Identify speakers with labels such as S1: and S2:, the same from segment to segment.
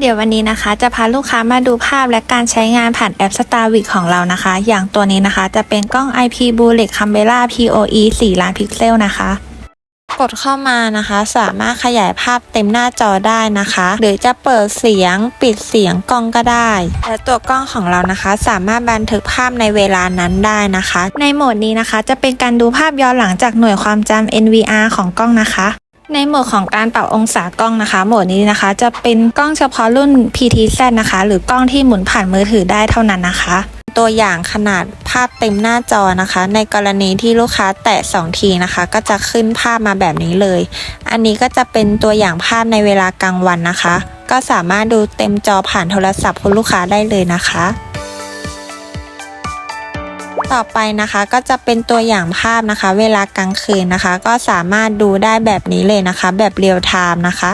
S1: เดี๋ยววันนี้นะคะจะพาลูกค้ามาดูภาพและการใช้งานผ่านแอป Starwick ของเรานะคะ อย่างตัวนี้นะคะจะเป็นกล้อง IP Bullet Camera PoE 4 ล้านพิกเซลนะคะ กดเข้ามานะคะ สามารถขยายภาพเต็มหน้าจอได้นะคะ หรือจะเปิดเสียงปิดเสียงกล้องก็ได้และตัวกล้องของเรานะคะ สามารถบันทึกภาพในเวลานั้นได้นะคะ ในโหมดนี้นะคะ จะเป็นการดูภาพย้อนหลังจากหน่วยความจำ NVR ของกล้องนะคะ ในโหมดของการปรับองศากล้องนะคะ โหมดนี้นะคะ จะเป็นกล้องเฉพาะรุ่น PTZ นะคะ หรือกล้องที่หมุนผ่านมือถือได้เท่านั้นนะคะ ตัวอย่างขนาดภาพเต็มหน้าจอนะคะ ในกรณีที่ลูกค้าแตะ 2 ทีนะคะ ก็จะขึ้นภาพมาแบบนี้เลย อันนี้ก็จะเป็นตัวอย่างภาพในเวลากลางวันนะคะ ก็สามารถดูเต็มจอผ่านโทรศัพท์คุณลูกค้าได้เลยนะคะ ต่อไปนะคะก็จะเป็นตัวอย่างภาพนะคะ เวลากลางคืนนะคะ ก็สามารถดูได้แบบนี้เลยนะคะ แบบเรียลไทม์นะคะ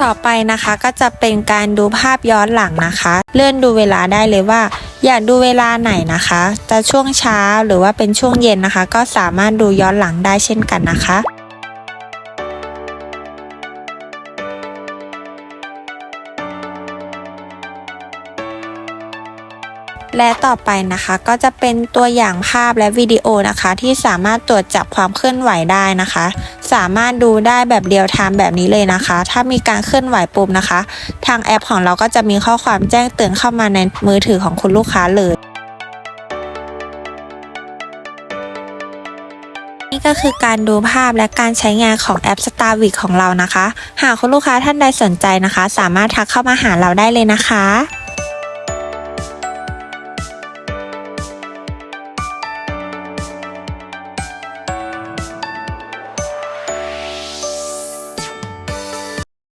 S1: ต่อไปนะคะก็จะเป็นการดูภาพย้อนหลังนะคะ เลื่อนดูเวลาได้เลยว่า อยากดูเวลาไหนนะคะ จะช่วงเช้าหรือว่าเป็นช่วงเย็นนะคะ ก็สามารถดูย้อนหลังได้เช่นกันนะคะ และต่อไปนะคะก็จะเป็นตัวอย่างภาพและวิดีโอนะคะ ที่สามารถตรวจจับความเคลื่อนไหวได้นะคะ สามารถดูได้แบบเรียลไทม์แบบนี้เลยนะคะ ถ้ามีการเคลื่อนไหวปุ๊บนะคะ ทางแอปของเราก็จะมีข้อความแจ้งเตือนเข้ามาในมือถือของคุณลูกค้าเลยนี่ก็คือการดูภาพและการใช้งานของแอป Starwick ของเรานะคะ หากคุณลูกค้าท่านใดสนใจนะคะ สามารถทักเข้ามาหาเราได้เลยนะคะ